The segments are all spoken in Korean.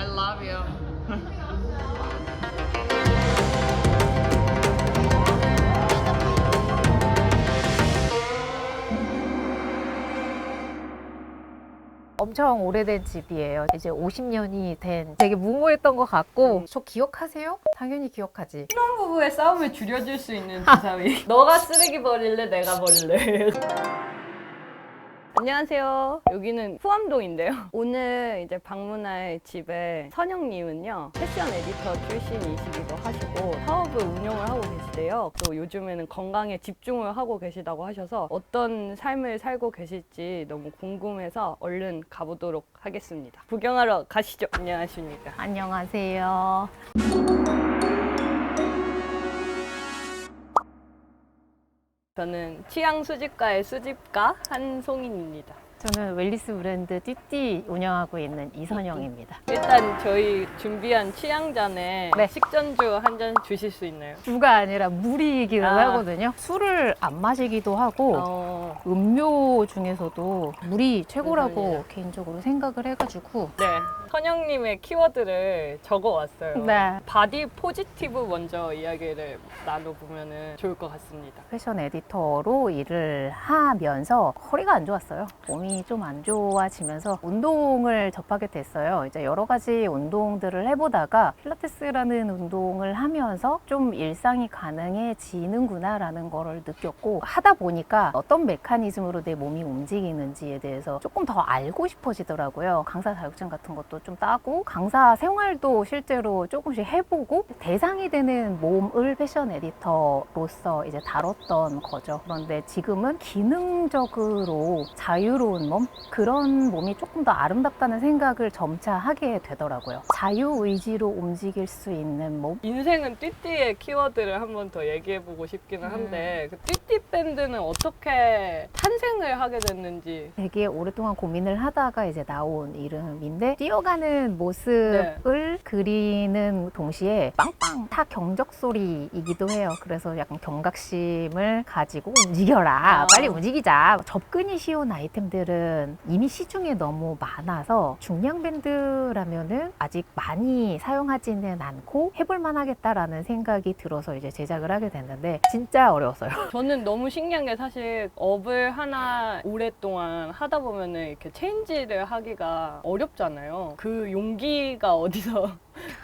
I love you. 엄청 오래된 집이에요. 이제 50년이 된 되게 무모했던 것 같고 저 기억하세요? 당연히 기억하지. 부부의 싸움을 줄여줄 수 있는 주사위. 너가 쓰레기 버릴래, 내가 버릴래. 안녕하세요. 여기는 후암동인데요. 오늘 이제 방문할 집의 선영님은요, 패션 에디터 출신이시기도 하시고, 사업을 운영을 하고 계시대요. 또 요즘에는 건강에 집중을 하고 계시다고 하셔서 어떤 삶을 살고 계실지 너무 궁금해서 얼른 가보도록 하겠습니다. 구경하러 가시죠. 안녕하십니까. 안녕하세요. 저는 취향 수집가의 수집가 한송인입니다. 저는 웰리스 브랜드 띠띠 운영하고 있는 이선영입니다. 일단 저희 준비한 취향잔에 네. 식전주 한 잔 주실 수 있나요? 주가 아니라 물이기도 아. 하거든요. 술을 안 마시기도 하고 어, 음료 중에서도 물이 최고라고. 개인적으로 생각을 해가지고 네. 선영님의 키워드를 적어왔어요. 네. 바디 포지티브 먼저 이야기를 나눠보면 좋을 것 같습니다. 패션 에디터로 일을 하면서 허리가 안 좋았어요. 몸이 좀 안 좋아지면서 운동을 접하게 됐어요. 이제 여러 가지 운동들을 해보다가 필라테스라는 운동을 하면서 좀 일상이 가능해지는구나라는 거를 느꼈고 하다 보니까 어떤 메커니즘으로 내 몸이 움직이는지에 대해서 조금 더 알고 싶어지더라고요. 강사 자격증 같은 것도 좀 따고 강사 생활도 실제로 조금씩 해보고 대상이 되는 몸을 패션 에디터로서 이제 다뤘던 거죠. 그런데 지금은 기능적으로 자유로운 몸 그런 몸이 조금 더 아름답다는 생각을 점차 하게 되더라고요. 자유 의지로 움직일 수 있는 몸. 인생은 띠띠의 키워드를 한번 더 얘기해보고 싶기는 한데 그 띠띠 밴드는 어떻게 탄생을 하게 됐는지 되게 오랫동안 고민을 하다가 이제 나온 이름인데 뛰어가 는 모습을 그리는 동시에 빵빵 타 경적 소리이기도 해요. 그래서 약간 경각심을 가지고 움직여라. 아. 빨리 움직이자. 접근이 쉬운 아이템들은 이미 시중에 너무 많아서 중량 밴드라면은 아직 많이 사용하지는 않고 해볼만 하겠다라는 생각이 들어서 이제 제작을 하게 됐는데 진짜 어려웠어요. 저는 너무 신기한 게 사실 업을 하나 오랫동안 하다 보면은 이렇게 체인지를 하기가 어렵잖아요. 그 용기가 어디서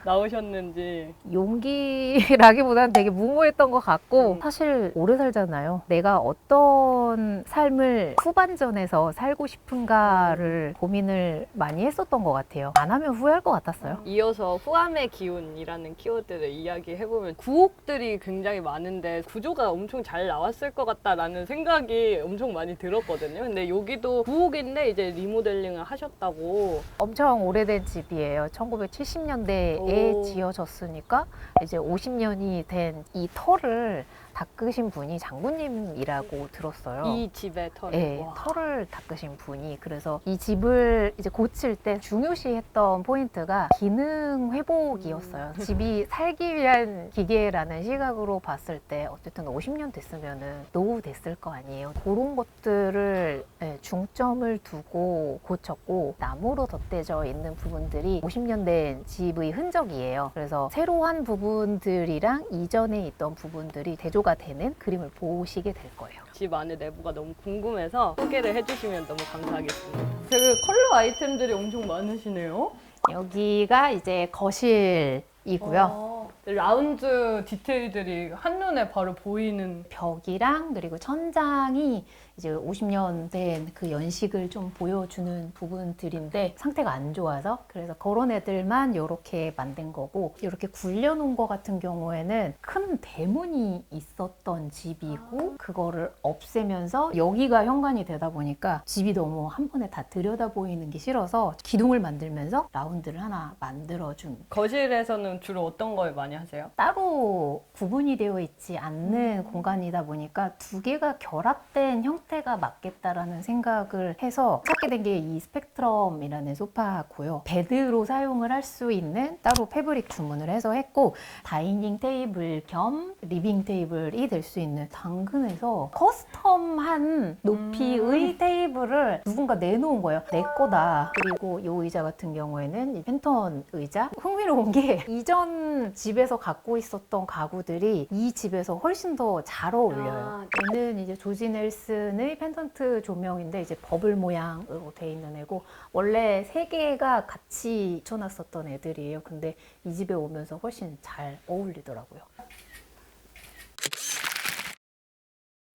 나오셨는지. 용기라기보다는 되게 무모했던 것 같고 음. 사실 오래 살잖아요. 내가 어떤 삶을 후반전에서 살고 싶은가를 고민을 많이 했었던 것 같아요. 안 하면 후회할 것 같았어요. 이어서 후암의 기운이라는 키워드를 이야기해보면 구옥들이 굉장히 많은데 구조가 엄청 잘 나왔을 것 같다라는 생각이 엄청 많이 들었거든요. 근데 여기도 구옥인데 이제 리모델링을 하셨다고. 엄청 오래된 집이에요. 1970년대 에 오. 지어졌으니까 이제 50년이 된 이 터를 닦으신 분이 장군님이라고 들었어요. 이 집의 털. 네, 와. 털을 닦으신 분이 그래서 이 집을 이제 고칠 때 중요시했던 포인트가 기능 회복이었어요. 음. 집이 살기 위한 기계라는 시각으로 봤을 때 어쨌든 50년 됐으면은 노후 됐을 거 아니에요. 그런 것들을 네, 중점을 두고 고쳤고 나무로 덧대져 있는 부분들이 50년 된 집의 흔적이에요. 그래서 새로 한 부분들이랑 이전에 있던 부분들이 대조 가 되는 그림을 보시게 될 거예요. 집 안에 내부가 너무 궁금해서 소개를 해주시면 너무 감사하겠습니다. 되게 컬러 아이템들이 엄청 많으시네요. 여기가 이제 거실이고요. 어, 라운드 디테일들이 한눈에 바로 보이는 벽이랑 그리고 천장이 이제 50년 된 그 연식을 좀 보여주는 부분들인데 상태가 안 좋아서 그래서 그런 애들만 이렇게 만든 거고 이렇게 굴려놓은 거 같은 경우에는 큰 대문이 있었던 집이고 그거를 없애면서 여기가 현관이 되다 보니까 집이 너무 한 번에 다 들여다 보이는 게 싫어서 기둥을 만들면서 라운드를 하나 만들어준. 거실에서는 주로 어떤 걸 많이 하세요? 따로 구분이 되어 있지 않는 공간이다 보니까 두 개가 결합된 형태의 형태가 맞겠다라는 생각을 해서 찾게 된 게 이 스펙트럼이라는 소파고요. 베드로 사용을 할 수 있는 따로 패브릭 주문을 해서 했고 다이닝 테이블 겸 리빙 테이블이 될 수 있는 당근에서 커스텀한 높이의 테이블을 누군가 내놓은 거예요. 내 거다. 그리고 이 의자 같은 경우에는 이 펜턴 의자. 흥미로운 게 이전 집에서 갖고 있었던 가구들이 이 집에서 훨씬 더 잘 어울려요. 아, 얘는 이제 조지 넬슨 의 펜던트 조명인데 이제 버블 모양으로 돼 있는 애고 원래 세 개가 같이 붙여놨었던 애들이에요. 근데 이 집에 오면서 훨씬 잘 어울리더라고요.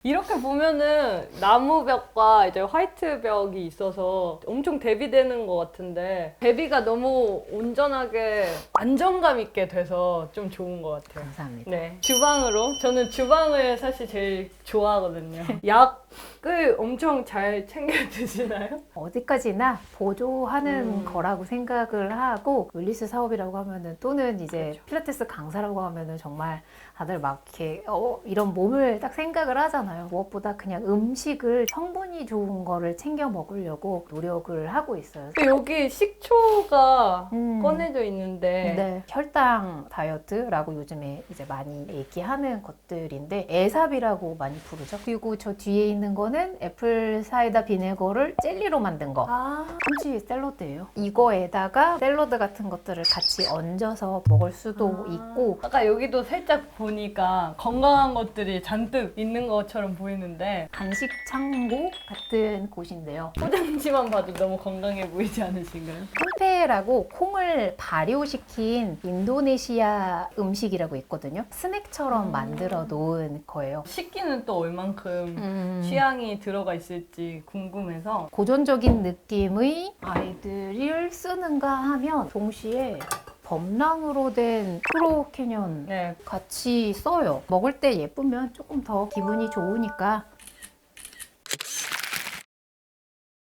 이렇게 보면은 나무 벽과 이제 화이트 벽이 있어서 엄청 대비되는 것 같은데 대비가 너무 온전하게 안정감 있게 돼서 좀 좋은 것 같아요. 감사합니다. 네. 주방으로. 저는 주방을 사실 제일 좋아하거든요. 약을 엄청 잘 챙겨 드시나요? 어디까지나 보조하는 음. 거라고 생각을 하고 윌리스 사업이라고 하면은 또는 이제 그렇죠. 필라테스 강사라고 하면은 정말 다들 막 이렇게 어, 이런 몸을 딱 생각을 하잖아요. 무엇보다 그냥 음식을 성분이 좋은 거를 챙겨 먹으려고 노력을 하고 있어요. 여기 식초가 음. 꺼내져 있는데 네, 혈당 다이어트라고 요즘에 이제 많이 얘기하는 것들인데 애삽이라고 많이 부르죠. 그리고 저 뒤에 있는 거는 애플 사이다 비네거를 젤리로 만든 거. 아, 참치 샐러드예요. 이거에다가 샐러드 같은 것들을 같이 얹어서 먹을 수도 있고 아까 여기도 살짝 보니까 건강한 것들이 잔뜩 있는 것처럼 보이는데 간식 창고 같은 곳인데요. 포장지만 봐도 너무 건강해 보이지 않으신가요? 템페라고 콩을 발효시킨 인도네시아 음식이라고 있거든요. 스낵처럼 만들어 놓은 거예요. 식기는 또 얼만큼 음. 취향이 들어가 있을지 궁금해서 고전적인 느낌의 아이들을 쓰는가 하면 동시에 범랑으로 된 프로 캐년 네, 같이 써요. 먹을 때 예쁘면 조금 더 기분이 좋으니까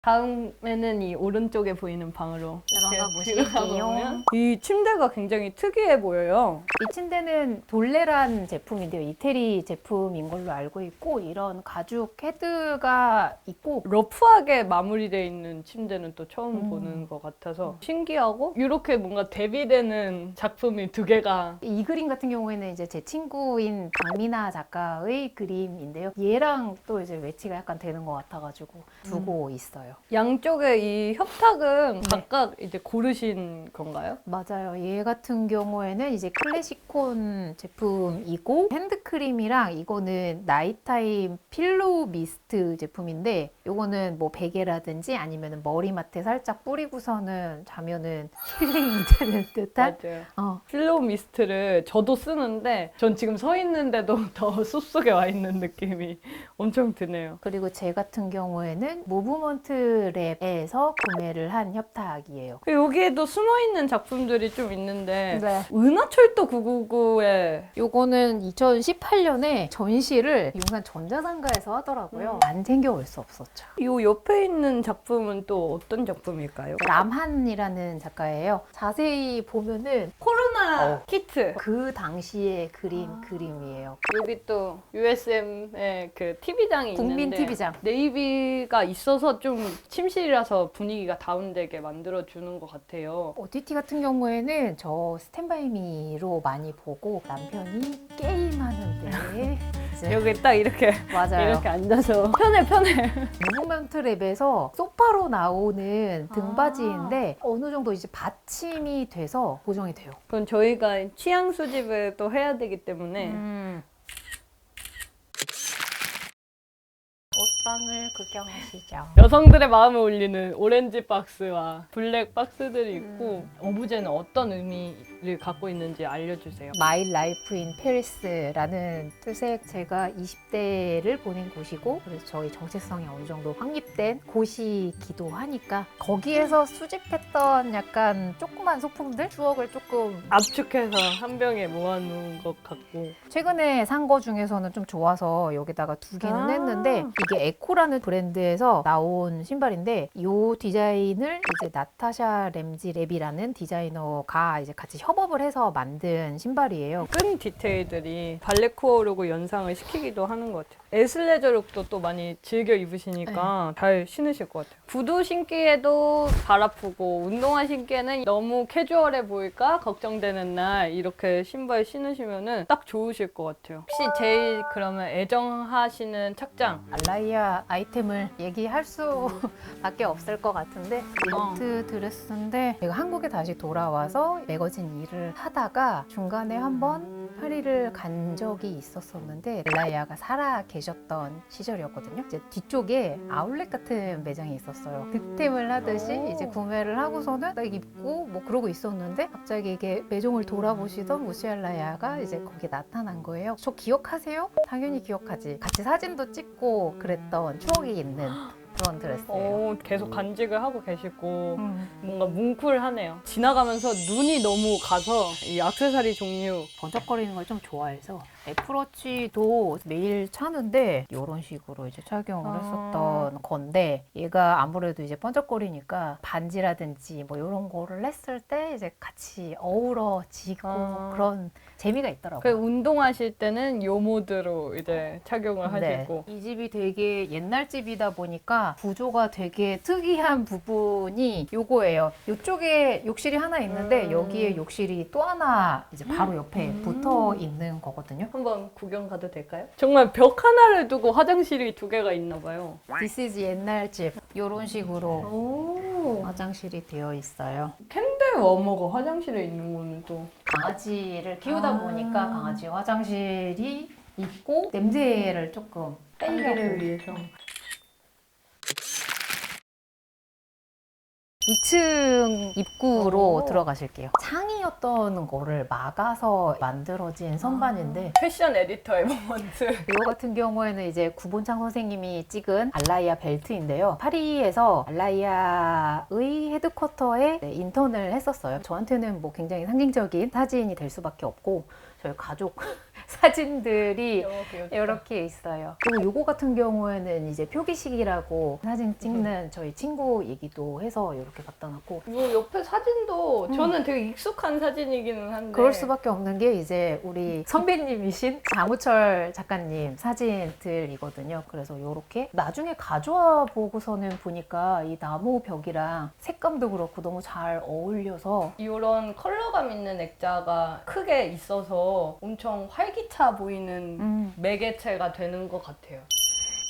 다음에는 이 오른쪽에 보이는 방으로 들어가 보실게요. 이 침대가 굉장히 특이해 보여요. 이 침대는 돌레란 제품인데요. 이태리 제품인 걸로 알고 있고 이런 가죽 헤드가 있고 러프하게 마무리되어 있는 침대는 또 처음 음. 보는 것 같아서 신기하고 이렇게 뭔가 대비되는 작품이 두 개가 이 그림 같은 경우에는 이제 제 친구인 박미나 작가의 그림인데요. 얘랑 또 이제 매치가 약간 되는 것 같아가지고 두고 있어요. 양쪽에 이 협탁은 네. 각각 이제 고르신 건가요? 맞아요. 얘 같은 경우에는 이제 클래시콘 제품이고 핸드크림이랑 이거는 나이타임 필로우 미스트 제품인데 요거는 뭐 베개라든지 아니면 머리맡에 살짝 뿌리고서는 자면은 힐링이 되는 듯한 맞아요. 어, 필로우 미스트를 저도 쓰는데 전 지금 서 있는데도 더 숲속에 와 있는 느낌이 엄청 드네요. 그리고 제 같은 경우에는 무브먼트 랩에서 구매를 한 협탁이에요. 그 여기에도 숨어 있는 작품들이 좀 있는데 네. 은하철도 999에 요거는 2018년에 전시를 용산 전자상가에서 하더라고요. 안 챙겨올 수 없었죠. 이 옆에 있는 작품은 또 어떤 작품일까요? 람한이라는 작가예요. 자세히 보면은 코로나 어. 키트. 그 당시에 그린 그림이에요. 여기 또 USM의 그 TV장이 국민 있는데 TV장. 네이비가 있어서 좀 침실이라서 분위기가 다운되게 만들어 주는 것 같아요. OTT 같은 경우에는 저 스탠바이미로 많이 보고 남편이 게임하는데 이제 여기 딱 이렇게 맞아요. 이렇게 앉아서 편해 편해. 무브먼트 랩에서 소파로 나오는 아. 등받이인데 어느 정도 이제 받침이 돼서 고정이 돼요. 그건 저희가 취향 수집을 또 해야 되기 때문에 음. 옷 방을 구경하시죠. 여성들의 마음을 울리는 오렌지 박스와 블랙 박스들이 있고 음. 어부제는 어떤 의미를 갖고 있는지 알려주세요. My Life in Paris라는 뜻의 제가 20대를 보낸 곳이고 그래서 저희 정체성이 어느 정도 확립된 곳이기도 하니까 거기에서 수집했던 약간 조그만 소품들 추억을 조금 압축해서 한 병에 모아놓은 것 같고 최근에 산 거 중에서는 좀 좋아서 여기다가 두기는 아. 했는데 이게 에코라는 브랜드에서 나온 신발인데 이 디자인을 이제 나타샤 램지 랩이라는 디자이너가 이제 같이 협업을 해서 만든 신발이에요. 끈 디테일들이 발레코어 룩을 연상을 시키기도 하는 것 같아요. 에슬레저 룩도 또 많이 즐겨 입으시니까 잘 신으실 것 같아요. 구두 신기에도 발 아프고 운동화 신기에는 너무 캐주얼해 보일까 걱정되는 날 이렇게 신발 신으시면은 딱 좋으실 것 같아요. 혹시 제일 그러면 애정하시는 착장 알라이아 아이템을 얘기할 수밖에 없을 것 같은데 니트 드레스인데 제가 한국에 다시 돌아와서 매거진 일을 하다가 중간에 한번 파리를 간 적이 있었었는데 알라이아가 살아 계셨던 시절이었거든요. 이제 뒤쪽에 아울렛 같은 매장이 있었어요. 득템을 하듯이 오. 이제 구매를 하고서는 딱 입고 뭐 그러고 있었는데 갑자기 이게 매종을 돌아보시던 무시알라야가 이제 거기에 나타난 거예요. 저 기억하세요? 당연히 기억하지. 같이 사진도 찍고 그랬던 추억이 있는 그런 드레스예요. 오, 계속 간직을 하고 계시고 음. 뭔가 뭉클하네요. 지나가면서 눈이 너무 가서 이 악세사리 종류 번쩍거리는 걸 좀 좋아해서 애플워치도 매일 차는데 이런 식으로 이제 착용을 아. 했었던 건데 얘가 아무래도 이제 번쩍거리니까 반지라든지 뭐 이런 거를 했을 때 이제 같이 어우러지고 아. 그런 재미가 그 있더라고요. 운동하실 때는 요 모드로 이제 착용을 네. 하시고 이 집이 되게 옛날 집이다 보니까 구조가 되게 특이한 부분이 요거예요. 이쪽에 욕실이 하나 있는데 음. 여기에 욕실이 또 하나 이제 바로 옆에 음. 붙어 있는 거거든요. 한번 구경 가도 될까요? 정말 벽 하나를 두고 화장실이 두 개가 있나 봐요. This is 옛날 집. 이런 식으로 오. 화장실이 되어 있어요. 캔들 워머가 화장실에 있는 거는 또 강아지를 키우다 아. 보니까 강아지 화장실이 있고 냄새를 조금 빼기를. 위해서. 2층 입구로 오. 들어가실게요. 창이었던 거를 막아서 만들어진 선반인데 패션 에디터의 모먼트. 이거 같은 경우에는 이제 구본창 선생님이 찍은 알라이아 벨트인데요. 파리에서 알라이아의 헤드쿼터에 네, 인턴을 했었어요. 저한테는 뭐 굉장히 상징적인 사진이 될 수밖에 없고 저희 가족 사진들이 귀엽다. 이렇게 있어요. 그리고 요거 같은 경우에는 이제 표기식이라고 사진 찍는 저희 친구 얘기도 해서 이렇게 갖다 놨고 이 옆에 사진도 음. 저는 되게 익숙한 사진이기는 한데 그럴 수밖에 없는 게 이제 우리 선배님이신 장우철 작가님 사진들이거든요. 그래서 이렇게 나중에 가져와 보고서는 보니까 이 나무 벽이랑 색감도 그렇고 너무 잘 어울려서 이런 컬러감 있는 액자가 크게 있어서 엄청 활기 차 보이는 음, 매개체가 되는 것 같아요.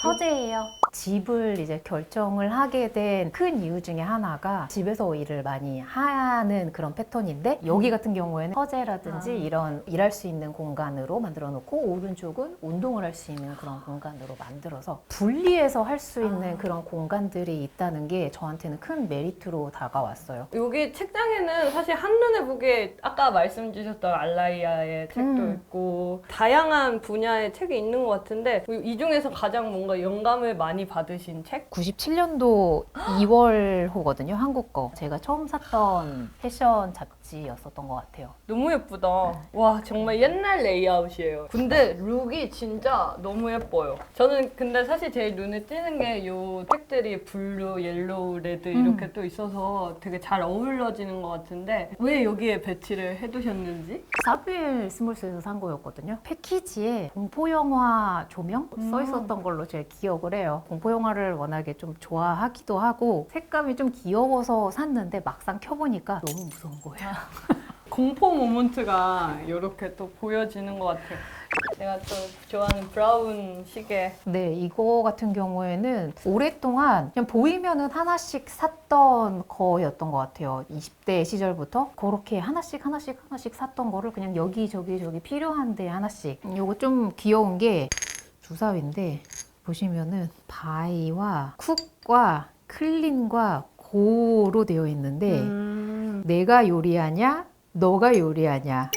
서재예요. 집을 이제 결정을 하게 된 큰 이유 중에 하나가 집에서 일을 많이 하는 그런 패턴인데 여기 같은 경우에는 서재라든지 아. 이런 일할 수 있는 공간으로 만들어 놓고 오른쪽은 운동을 할 수 있는 그런 공간으로 만들어서 분리해서 할 수 있는 아. 그런 공간들이 있다는 게 저한테는 큰 메리트로 다가왔어요. 여기 책장에는 사실 한눈에 보기에 아까 말씀 주셨던 알라이아의 책도 음. 있고 다양한 분야의 책이 있는 것 같은데 이 중에서 가장 뭔가 영감을 많이 받으신 책? 97년도 2월호거든요, 한국 거. 제가 처음 샀던 패션 잡지였었던 것 같아요. 너무 예쁘다. 와 정말 옛날 레이아웃이에요. 근데 룩이 진짜 너무 예뻐요. 저는 근데 사실 제일 눈에 띄는 게이 책들이 블루, 옐로우, 레드 이렇게 음. 또 있어서 되게 잘 어우러지는 것 같은데 왜 여기에 배치를 해두셨는지? 사비엘 스몰스에서 산 거였거든요. 패키지에 공포 영화 조명 음. 써 있었던 걸로 제가 기억을 해요. 공포 영화를 워낙에 좀 좋아하기도 하고 색감이 좀 귀여워서 샀는데 막상 켜보니까 너무 무서운 거예요. 공포 모먼트가 이렇게 또 보여지는 것 같아요. 제가 또 좋아하는 브라운 시계. 네, 이거 같은 경우에는 오랫동안 그냥 보이면은 하나씩 샀던 거였던 것 같아요. 20대 시절부터 그렇게 하나씩 하나씩 하나씩 샀던 거를 그냥 여기 저기 저기 필요한데 하나씩. 이거 좀 귀여운 게 주사위인데 보시면은 바이와 쿡과 클린과 고로 되어 있는데 음. 내가 요리하냐 너가 요리하냐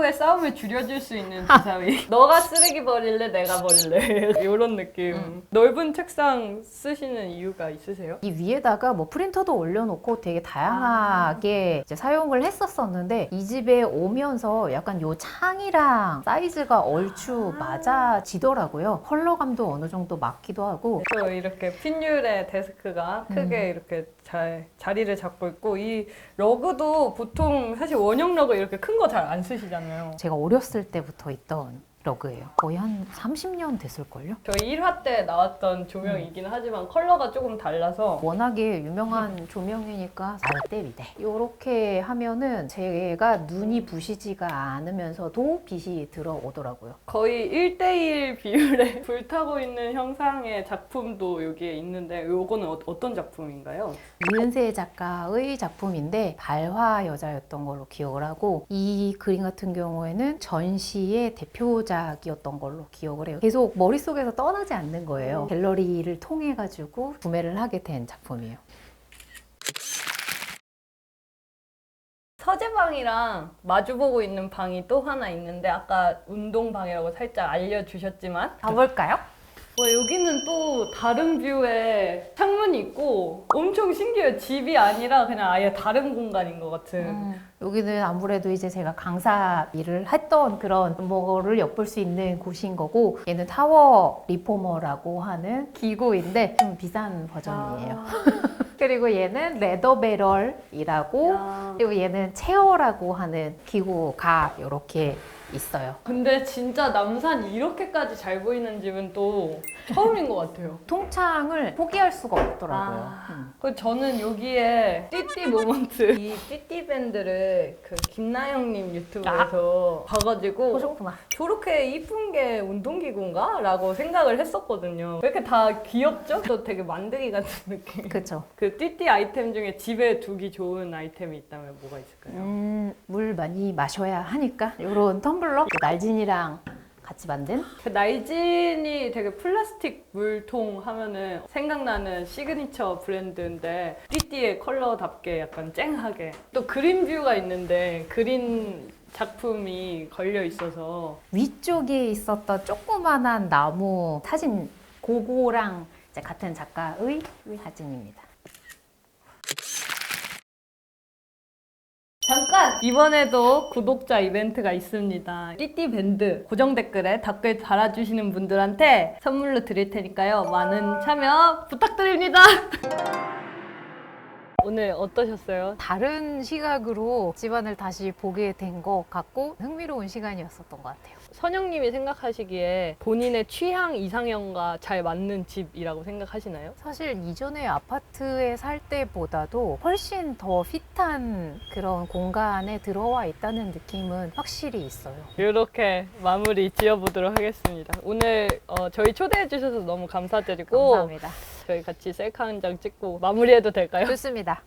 부부의 싸움을 줄여줄 수 있는 주사위. 너가 쓰레기 버릴래, 내가 버릴래. 이런 느낌. 음. 넓은 책상 쓰시는 이유가 있으세요? 이 위에다가 뭐 프린터도 올려놓고 되게 다양하게 이제 사용을 했었었는데 이 집에 오면서 약간 요 창이랑 사이즈가 얼추 맞아지더라고요. 컬러감도 어느 정도 맞기도 하고 또 이렇게 핀율의 데스크가 크게 음. 이렇게 잘 자리를 잡고 있고 이 러그도 보통 사실 원형 러그 이렇게 큰 거 잘 안 쓰시잖아요. 제가 어렸을 때부터 있던 러그예요. 거의 한 30년 됐을걸요? 저희 1화 때 나왔던 조명이긴 하지만 컬러가 조금 달라서 워낙에 유명한 조명이니까 비대. 이렇게 하면은 제가 눈이 부시지가 않으면서도 빛이 들어오더라고요. 거의 1대1 비율에 불타고 있는 형상의 작품도 여기에 있는데 요거는 어, 어떤 작품인가요? 이은세 작가의 작품인데 발화 여자였던 걸로 기억을 하고 이 그림 같은 경우에는 전시의 대표 작이었던 걸로 기억을 해요. 계속 머릿속에서 떠나지 않는 거예요. 갤러리를 통해 가지고 구매를 하게 된 작품이에요. 서재방이랑 마주보고 있는 방이 또 하나 있는데 아까 운동방이라고 살짝 알려주셨지만 가볼까요? 와 여기는 또 다른 뷰에 창문이 있고 엄청 신기해요. 집이 아니라 그냥 아예 다른 공간인 것 같은. 여기는 아무래도 이제 제가 강사 일을 했던 그런 뭐를 엿볼 수 있는 곳인 거고 얘는 타워 리포머라고 하는 기구인데 좀 비싼 버전이에요. 그리고 얘는 레더 배럴이라고 야. 그리고 얘는 체어라고 하는 기구가 이렇게 있어요. 근데 진짜 남산 이렇게까지 잘 보이는 집은 또 처음인 것 같아요. 통창을 포기할 수가 없더라고요. 아. 음. 그 저는 여기에 띠띠 모먼트 이 띠띠 밴드를 그 김나영님 유튜브에서 봐가지고 보셨구나. 저렇게 이쁜 게 운동기구인가? 라고 생각을 했었거든요. 왜 이렇게 다 귀엽죠? 또 되게 만들기 같은 느낌. 그렇죠. 그 띠띠 아이템 중에 집에 두기 좋은 아이템이 있다면 뭐가 있을까요? 음, 물 많이 마셔야 하니까 이런 텀블러 그 날진이랑 같이 만든 그 나이진이 되게 플라스틱 물통 하면은 생각나는 시그니처 브랜드인데 띠띠의 컬러답게 약간 쨍하게 또 그린 뷰가 있는데 그린 작품이 걸려 있어서 위쪽에 있었던 조그만한 나무 사진 이제 같은 작가의 사진입니다. 잠깐! 이번에도 구독자 이벤트가 있습니다. 띠띠 밴드 고정 댓글에 댓글 달아주시는 분들한테 선물로 드릴 테니까요. 많은 참여 부탁드립니다. 오늘 어떠셨어요? 다른 시각으로 집안을 다시 보게 된 것 같고 흥미로운 시간이었었던 것 같아요. 선영님이 생각하시기에 본인의 취향 이상형과 잘 맞는 집이라고 생각하시나요? 사실 이전에 아파트에 살 때보다도 훨씬 더 핏한 그런 공간에 들어와 있다는 느낌은 확실히 있어요. 이렇게 마무리 지어보도록 하겠습니다. 오늘 어, 저희 초대해 주셔서 너무 감사드리고 감사합니다. 저희 같이 셀카 한 장 찍고 마무리해도 될까요? 좋습니다.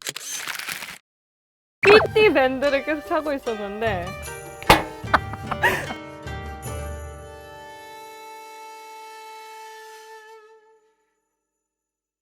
띠띠 밴드를 계속 차고 있었는데